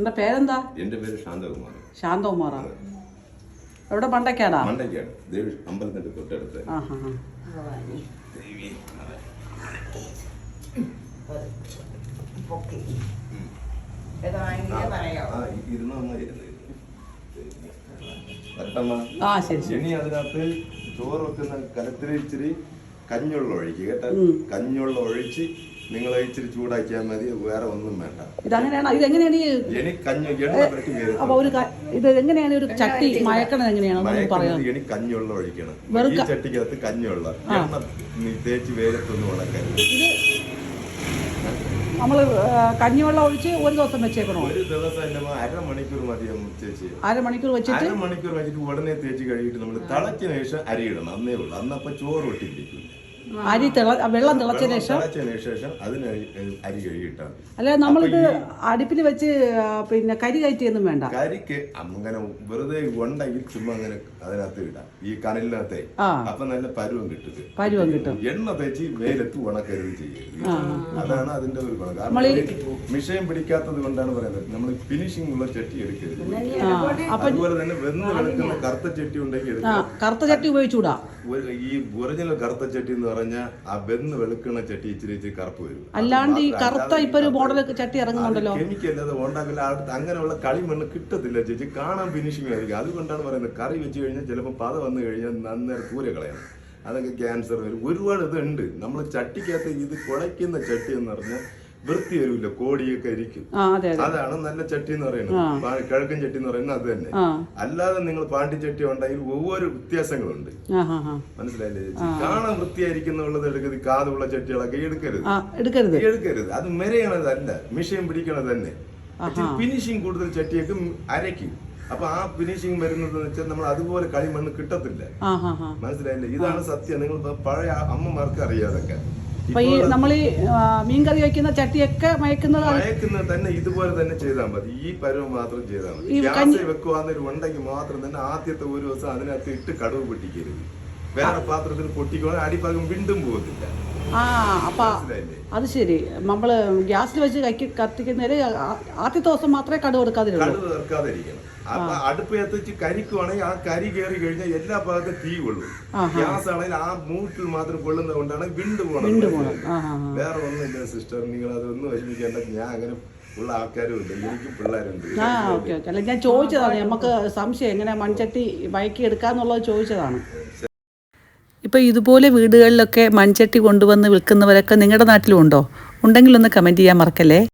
നിന്റെ പേരെന്താ? എന്റെ പേര് ശാന്തകുമാർ. ശാന്തകുമാറാ. എവിടെ മണ്ടക്കാടാ മണ്ടയ്ക്കാണ് ദേവി അമ്പലത്തിന്റെ തൊട്ടടുത്ത്. ആ ശരി ഇനി അതിനകത്ത് ചോറ് വെക്കുന്ന കലത്തിൽ ഇച്ചിരി കഞ്ഞുള്ള ഒഴിക്കുക കേട്ടോ കഞ്ഞുള്ള ഒഴിച്ച് നിങ്ങൾ ഇച്ചിരി ചൂടാക്കിയാൽ മതി വേറെ ഒന്നും വേണ്ട. ഇതങ്ങനെയാണ് ഇതെങ്ങനെയാണ് ഈ ഇനി കഞ്ഞു എണ്ണ പുരട്ടി അപ്പൊ ഒരു ക- ഇത് എങ്ങനെയാണ് ഒരു ചട്ടി മയക്കണത് എങ്ങനെയാണ് ഒന്ന് പറയാം കഞ്ഞി കഞ്ഞുള്ള ഒഴിക്കണം. വെറും ഈ ക- ചട്ടിക്കകത്ത് കഞ്ഞുള്ള എണ്ണ നീ തേച്ച് വേലത്തൊന്നും ഉണക്കരുത് ഇത് നമ്മൾ കഞ്ഞിവെള്ളം ഒഴിച്ച് ഒരു ദിവസം വെച്ചേക്കണോ? ഒരു ദിവസം എന്റെ മോൻ അരമണിക്കൂർ മതി അമ്മ ചേച്ചി. അരമണിക്കൂർ വെച്ചിട്ട്? അരമണിക്കൂർ വെച്ചിട്ട് ഉടനെ തേച്ച് കഴുകിയിട്ട് നമ്മൾ തിളച്ചിന് ശേഷം അരിയിടണം ഇടണം. അന്നേ ഉള്ളൂ. അന്നപ്പോ ചോറ് ഒട്ടിപ്പിടിക്കും അരി തിള വെള്ളം തിളച്ചതിന് ശേഷം? തിളച്ചതിന് ശേഷം അതിന് അരി- കഴുകിയിട്ടാൽ അല്ല നമ്മളിത് അടുപ്പിൽ വെച്ച് പിന്നെ കരി കയറ്റിയൊന്നും വേണ്ട. കരിക്ക് അങ്ങനെ വെറുതെ ഉണ്ടെങ്കിൽ ചുമ്മാ അങ്ങനെ അതിനകത്ത് ഇടാം. ഈ കനലിനകത്തെ. അപ്പൊ നല്ല പരുവം കിട്ടും. പരുവം കിട്ടും. എണ്ണ തേച്ച് വെയിലത്ത് ഉണക്കരുത് ചെയ്യരുത്. അതാണ് അതിന്റെ ഒരു ഗുണം. കാരണം മിഷയം പിടിക്കാത്തത് കൊണ്ടാണ് പറയുന്നത്. നമ്മൾ ഫിനിഷിംഗ് ഉള്ള ചട്ടി എടുക്കരുത്. അതുപോലെ തന്നെ വെന്ന് കിടക്കുന്ന കറുത്ത ചട്ടി ഉണ്ടെങ്കിൽ കറുത്ത ചട്ടി ഉപയോഗിച്ചൂടാ ഒരു- ഈ ഒറിജിനൽ കറുത്ത ചട്ടി എന്ന് പറഞ്ഞാൽ ആ ബെന്ന് വെളുക്കണ ചട്ടി ഇച്ചിരി ഇച്ചിരി കറുപ്പ് വരും. അല്ലാണ്ട് ഈ കറുത്ത ഇപ്പൊ ഒരു മോഡൽ ചട്ടി ഇറങ്ങുന്നുണ്ടല്ലോ. കെമിക്കൽ അത് ഉണ്ടാക്കില്ല അടുത്ത് അങ്ങനെയുള്ള കളിമണ്ണ് കിട്ടത്തില്ല ചേച്ചി. കാണാൻ ഫിനിഷിംഗ് ആയിരിക്കും. അതുകൊണ്ടാണ് പറയുന്നത് കറി വെച്ച് കഴിഞ്ഞാൽ ചിലപ്പോൾ പത വന്നു കഴിഞ്ഞാൽ നന്നേരം കൂര കളയണം. അതൊക്കെ ക്യാൻസർ വരും. ഒരുപാട് ഇതുണ്ട്. നമ്മൾ ചട്ടിക്കകത്ത് ഇത് കുഴയ്ക്കുന്ന ചട്ടി എന്ന് പറഞ്ഞാൽ വൃത്തി വരില്ല കോടിയൊക്കെ ഇരിക്കും അതാണ് നല്ല ചട്ടി എന്ന് പറയുന്നത്. കിഴക്കൻ ചട്ടി എന്ന് പറയുന്നത് അത് തന്നെ. അല്ലാതെ നിങ്ങൾ പാണ്ടിച്ചട്ടി ഉണ്ടെങ്കിൽ ഒവ്വൊരു വ്യത്യാസങ്ങളുണ്ട്. മനസ്സിലായില്ലേ? കാണാൻ വൃത്തിയായിരിക്കുന്നുള്ളത് എടുക്കരുത്. കാതുള്ള ചട്ടികളൊക്കെ എടുക്കരുത്. എടുക്കരുത്. എടുക്കരുത്. അത് മെരയണതല്ല മിഷീൻ പിടിക്കണത് തന്നെ ഫിനിഷിങ് കൂടുതൽ ചട്ടിയൊക്കെ അരയ്ക്കും. അപ്പൊ ആ ഫിനിഷിംഗ് വരുന്നത് വെച്ചാൽ നമ്മൾ അതുപോലെ കളിമണ്ണ് കിട്ടത്തില്ല. മനസ്സിലായില്ലേ? ഇതാണ് സത്യം. നിങ്ങൾ പഴയ അമ്മമാർക്ക് അറിയാതൊക്കെ. അപ്പൊ ഈ നമ്മൾ ഈ മീൻകറി മീൻ കറി വയ്ക്കുന്ന ചട്ടിയൊക്കെ മയക്കുന്നത് തന്നെ ഇതുപോലെ തന്നെ ചെയ്താൽ മതി. ഈ പരുവം മാത്രം ചെയ്താൽ മതി. ഗ്യാസ് വെക്കുവാന്നൊരു ഉണ്ടെങ്കിൽ മാത്രം തന്നെ ആദ്യത്തെ ഒരു ദിവസം അതിനകത്ത് ഇട്ട് കടുവ് പൊട്ടിക്കരുത്. വേറെ പാത്രത്തിൽ പൊട്ടിക്കുവാണെങ്കിൽ അടിഭാഗം വീണ്ടും പോകത്തില്ല. ആ അപ്പൊ മനസ്സിലായില്ലേ? അത് ശരി. നമ്മൾ ഗ്യാസിൽ വെച്ച് കൈക്ക് കത്തിക്കുന്നതിന് ആ- ആദ്യത്തെ ദിവസം മാത്രമേ കടുവ് എടുക്കാതിരുള്ളൂ കടുവ് തീർക്കാതിരിക്കണം അപ്പൊ അടുപ്പ് കത്തിച്ച് കരിക്കുവാണെങ്കിൽ ആ കരി കയറി കഴിഞ്ഞാൽ എല്ലാ ഭാഗത്തും തീ കൊള്ളും. ഗ്യാസ് ആണെങ്കിൽ ആ മൂട്ടിൽ മാത്രം കൊള്ളുന്നത് കൊണ്ടാണ് വിണ്ടു പോകണം. വേറെ ഒന്നുമില്ല സിസ്റ്റർ. നിങ്ങൾ അതൊന്നും വിഷമിക്കേണ്ട. ഞാൻ അങ്ങനെ ഉള്ള ആൾക്കാരും ഉണ്ട് എനിക്കും പിള്ളേരുണ്ട്. ആ ഓക്കെ ഓക്കെ. അല്ല ഞാൻ ചോദിച്ചതാണ്. നമുക്ക് സംശയം എങ്ങനെ മൺചട്ടി ബൈക്ക് എടുക്കാന്നുള്ളത് ചോദിച്ചതാണ്. ഇപ്പോൾ ഇതുപോലെ വീടുകളിലൊക്കെ മൺചട്ടി കൊണ്ടുവന്ന് വിൽക്കുന്നവരൊക്കെ നിങ്ങളുടെ നാട്ടിലും ഉണ്ടോ? ഉണ്ടെങ്കിലൊന്ന് കമന്റ് ചെയ്യാൻ മറക്കല്ലേ?